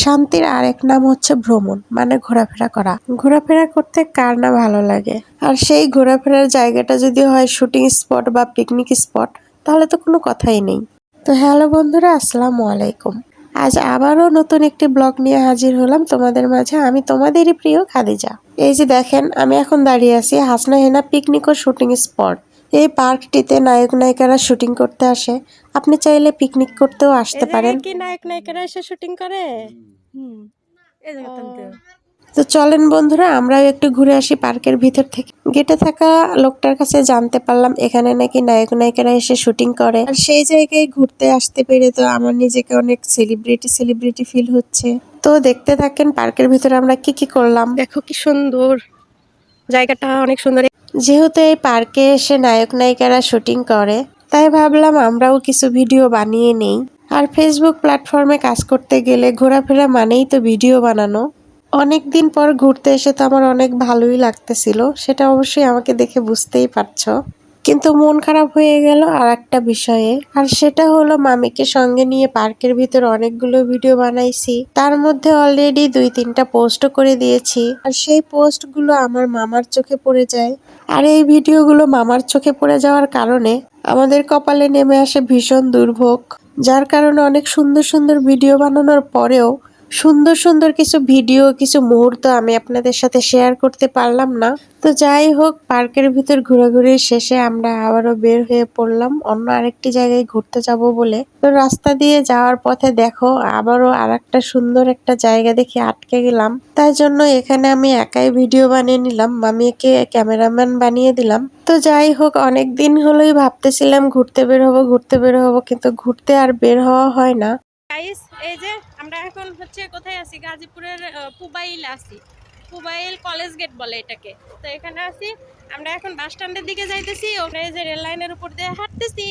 শান্তির আরেক নাম হচ্ছে ভ্রমণ মানে ঘোরাফেরা করা। ঘোরাফেরা করতে কার না ভালো লাগে? আর সেই ঘোরাফেরার জায়গাটা যদি হয় শুটিং স্পট বা পিকনিক স্পট, তাহলে তো কোনো কথাই নেই। তো হ্যালো বন্ধুরা, আসসালামু আলাইকুম। আজ আবারও নতুন একটি ব্লগ নিয়ে হাজির হলাম তোমাদের মাঝে। আমি তোমাদেরই প্রিয় খাদিজা। এই যে দেখেন, আমি এখন দাঁড়িয়ে আছি হাসনা হেনা পিকনিক ও শুটিং স্পট। এই পার্কটিতে নায়ক নায়িকারা শুটিং করতে আসে। আপনি চাইলে পিকনিক করতেও আসতে পারেন। কি নায়ক নায়িকারা এসে শুটিং করে। তো চলেন বন্ধুরা আমরাও একটু ঘুরে আসি পার্কের ভিতর থেকে। গেটে থাকা লোকটার কাছে জানতে পারলাম এখানে নাকি নায়ক নায়িকারা এসে শুটিং করে। আর সেই জায়গায় ঘুরতে আসতে পেরে তো আমার নিজেকে অনেক সেলিব্রিটি সেলিব্রিটি ফিল হচ্ছে। তো দেখতে থাকেন পার্কের ভিতরে আমরা কি কি করলাম? দেখো কি সুন্দর। জায়গাটা অনেক সুন্দর। যেহেতু এই পার্কে এসে নায়ক নায়িকারা শুটিং করে, তাই ভাবলাম আমরাও কিছু ভিডিও বানিয়ে নেই। আর ফেসবুক প্ল্যাটফর্মে কাজ করতে গেলে ঘোরাফেরা মানেই তো ভিডিও বানানো। অনেক দিন পর ঘুরতে এসে তো আমার অনেক ভালোই লাগতেছিল, সেটা অবশ্যই আমাকে দেখে বুঝতেই পারছ। কিন্তু মন খারাপ হয়ে গেল আর একটা বিষয়ে। আর সেটা হলো মামিকে সঙ্গে নিয়ে পার্কের ভিতর অনেকগুলো ভিডিও বানাইছি। তার মধ্যে অলরেডি দুই তিনটা পোস্টও করে দিয়েছি। আর সেই পোস্টগুলো আমার মামার চোখে পড়ে যায়। আর এই ভিডিওগুলো মামার চোখে পড়ে যাওয়ার কারণে আমাদের কপালে নেমে আসে ভীষণ দুর্ভোগ। যার কারণে অনেক সুন্দর সুন্দর ভিডিও বানানোর পরেও সুন্দর সুন্দর কিছু ভিডিও, কিছু মুহূর্ত আমি আপনাদের সাথে শেয়ার করতে পারলাম না। তো যাই হোক, পার্কের ভিতর ঘোরাঘুরির শেষে আমরা আবারও বের হয়ে পড়লাম। অন্য আরেকটি জায়গায় ঘুরতে যাব বলে। তো রাস্তা দিয়ে যাওয়ার পথে দেখো, আবারও আর একটা সুন্দর একটা জায়গা দেখে আটকে গেলাম। তাই জন্য এখানে আমি একাই ভিডিও বানিয়ে নিলাম, মামিকে ক্যামেরাম্যান বানিয়ে দিলাম। তো যাই হোক, অনেক দিন হলোই ভাবতেছিলাম ঘুরতে বের হব, ঘুরতে বের হব, কিন্তু ঘুরতে আর বের হওয়া হয় না। গাইস এই যে আমরা এখন হচ্ছে কোথায় আছি? গাজীপুরের পুবাইল আছি। পুবাইল কলেজ গেট বলে এটাকে। তো এখানে আছি। আমরা এখন বাস স্ট্যান্ডের দিকে যাইতেছি। ওখানে যে রেল লাইনের উপর দিয়ে হাঁটতেছি।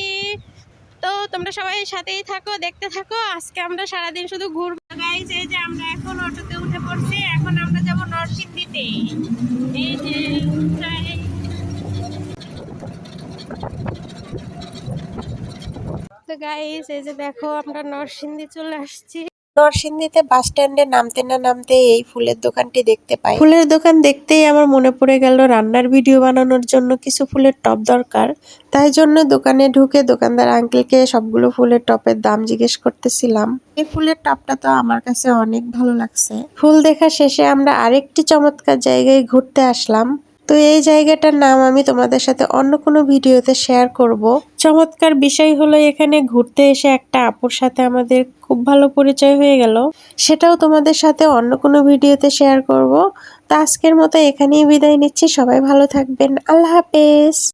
তো তোমরা সবাই সাথেই থাকো, দেখতে থাকো। আজকে আমরা সারাদিন শুধু ঘুরবো। গাইস এই যে আমরা এখন অটোতে উঠে পড়ছি। এখন আমরা যাব নরসিংদীতে। এই যে প্রায় তো গাইস এই যে দেখো আমরা নরসিংদী চলে আসছি। নরসিংদীতে বাস স্ট্যান্ডে নামতে না নামতে এই ফুলের দোকানটি দেখতে পাই। ফুলের দোকান দেখতেই আমার মনে পড়ে গেল রান্নার ভিডিও বানানোর জন্য কিছু ফুলের টপ দরকার। তাই জন্য দোকানে ঢুকে দোকানদার আঙ্কেলকে সবগুলো ফুলের টপের দাম জিজ্ঞেস করতেছিলাম। এই ফুলের টপটা তো আমার কাছে অনেক ভালো লাগছে। ফুল দেখা শেষে আমরা আরেকটি চমৎকার জায়গায় ঘুরতে আসলাম। তো এই জায়গাটার নাম আমি তোমাদের সাথে অন্য কোনো ভিডিওতে শেয়ার করব। চমৎকার বিষয় হলো এখানে ঘুরতে এসে একটা আপুর সাথে আমাদের খুব ভালো পরিচয় হয়ে গেল। সেটাও তোমাদের সাথে অন্য কোনো ভিডিওতে শেয়ার করব। তো আজকের মতো এখানেই বিদায় নিচ্ছি। সবাই ভালো থাকবেন। আল্লাহ হাফেজ।